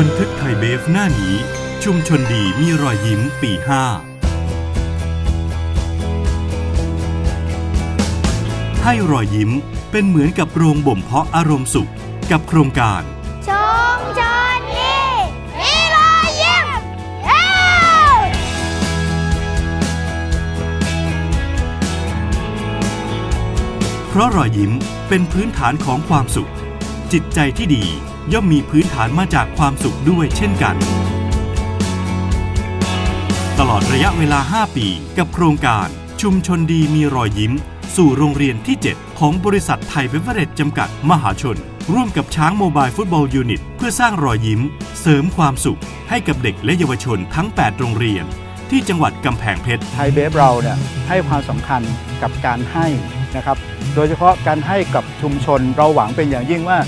บันทึกไทยเบฟหน้านี้ ชุมชนดีมีรอยยิ้มปี5ให้รอยยิ้มเป็นเหมือนกับโรงบ่มเพาะอารมณ์สุขกับโครงการชมชนดีมีรอยยิ้มเย้เพราะรอยยิ้มเป็นพื้นฐานของความสุข จิตใจที่ดี ย่อมมีพื้นฐานมาจากความสุขด้วยเช่นกัน ตลอดระยะเวลา 5 ปีกับโครงการชุมชนดีมีรอยยิ้ม สู่โรงเรียนที่ 7 ของบริษัทไทยเบเวอเรจจำกัดมหาชน ร่วมกับช้างโมบายฟุตบอลยูนิต เพื่อสร้างรอยยิ้ม เสริมความสุข ให้กับเด็กและเยาวชนทั้ง 8 โรงเรียน ที่จังหวัดกำแพงเพชร ไทยเบฟเราเนี่ยให้ความสำคัญกับการให้นะครับ โดยเฉพาะการให้กับชุมชนเราหวังเป็นอย่างยิ่งว่า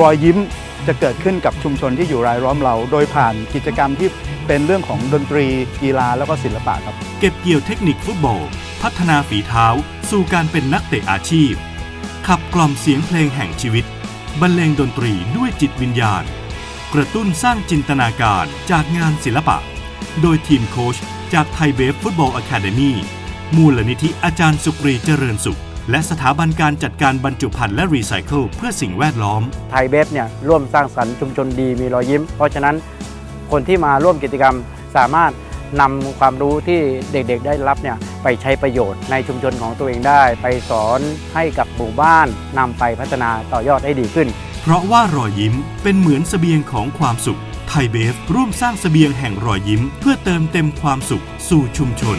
รอยยิ้มจะเกิดขึ้นกับชุมชนที่อยู่รายล้อมเรา โดยผ่านกิจกรรมที่เป็นเรื่องของดนตรีกีฬาแล้วก็ศิลปะครับ เก็บเกี่ยวเทคนิคฟุตบอล พัฒนาฝีเท้า สู่การเป็นนักเตะอาชีพ ขับกล่อมเสียงเพลงแห่งชีวิต บรรเลงดนตรีด้วยจิตวิญญาณ กระตุ้นสร้างจินตนาการจากงานศิลปะ โดยทีมโค้ชจากไทยเบฟฟุตบอลอะคาเดมีมูลนิธิอาจารย์สุกรีเจริญสุข และสถาบันการจัดการบรรจุภัณฑ์และรีไซเคิลเพื่อสิ่งแวดล้อม ไทยเบฟเนี่ยร่วมสร้างสรรค์ชุมชนดีมีรอยยิ้ม เพราะฉะนั้นคนที่มาร่วมกิจกรรมสามารถนำความรู้ที่เด็กๆได้รับเนี่ยไปใช้ประโยชน์ในชุมชนของตัวเองได้ ไปสอนให้กับหมู่บ้านนำไปพัฒนาต่อยอดให้ดีขึ้น เพราะว่ารอยยิ้มเป็นเหมือนเสบียงของความสุข ไทยเบฟร่วมสร้างเสบียงแห่งรอยยิ้ม เพื่อเติมเต็มความสุขสู่ชุมชน